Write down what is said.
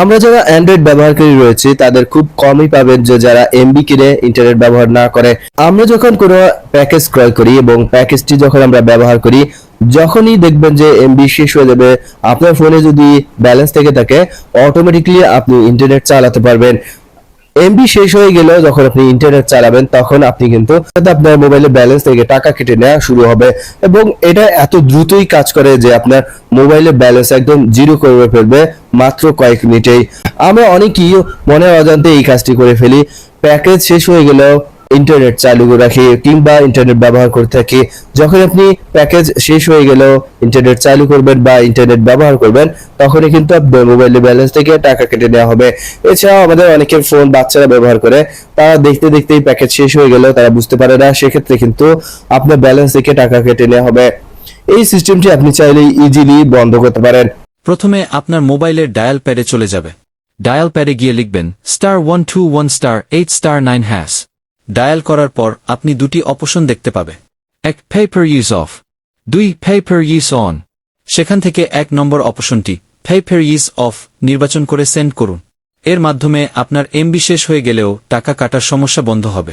আমরা যারা অ্যান্ড্রয়েড ব্যবহারকারী রয়েছে, তাদের খুব কমই পাবেন যে যারা এমবি কিনে ইন্টারনেট ব্যবহার না করে। আমরা যখন কোনো প্যাকেজ ক্রয় করি এবং প্যাকেজটি যখন আমরা ব্যবহার করি, যখনই দেখবেন যে এমবি শেষ হয়ে যাবে, আপনার ফোনে যদি ব্যালেন্স থেকে থাকে অটোমেটিকলি আপনি ইন্টারনেট চালাতে পারবেন। এমবি শেষ হয়ে গেল যখন আপনি ইন্টারনেট চালাবেন, তখন আপনি কিন্তু আপনার মোবাইলে ব্যালেন্স থেকে টাকা কেটে নেওয়া শুরু হবে। এবং এটা এত দ্রুতই কাজ করে যে আপনার মোবাইলে ব্যালেন্স একদম জিরো করে ফেলবে মাত্র কয়েক মিনিটেই। আমরা অনেকেই মনে অজান্তে এই কাজটি করে ফেলি। প্যাকেজ শেষ হয়ে গেলেও ইন্টারনেট চালু রাখি কিংবা ইন্টারনেট ব্যবহার করে থাকি। যখন আপনি প্যাকেজ শেষ হয়ে গেলেও ইন্টারনেট চালু করবেন বা ইন্টারনেট ব্যবহার করবেন, তখনই কিন্তু আপনার মোবাইলের ব্যালেন্স থেকে টাকা কেটে নেওয়া হবে। এছাড়াও আমাদের অনেকের ফোন বাচ্চারা ব্যবহার করে, তারা দেখতে দেখতেই প্যাকেজ শেষ হয়ে গেলেও তারা বুঝতে পারে না, সেক্ষেত্রে কিন্তু আপনার ব্যালেন্স থেকে টাকা কেটে নেওয়া হবে। এই সিস্টেমটি আপনি চাইলে ইজিলি বন্ধ করতে পারেন। প্রথমে আপনার মোবাইলের ডায়াল প্যাডে চলে যাবে। ডায়াল প্যাডে গিয়ে লিখবেন star one two one star eight star nine hash dial করার পর আপনি দুটি অপশন দেখতে পাবে। এক ফেপার ইউজ অফ দুই ফেপার ইউজ অন সেখান থেকে এক নম্বর অপশনটি পেপার ইউজ অফ নির্বাচন করে সেন্ড করুন। এর মাধ্যমে আপনার এমবি শেষ হয়ে গেলেও টাকা কাটার সমস্যা বন্ধ হবে।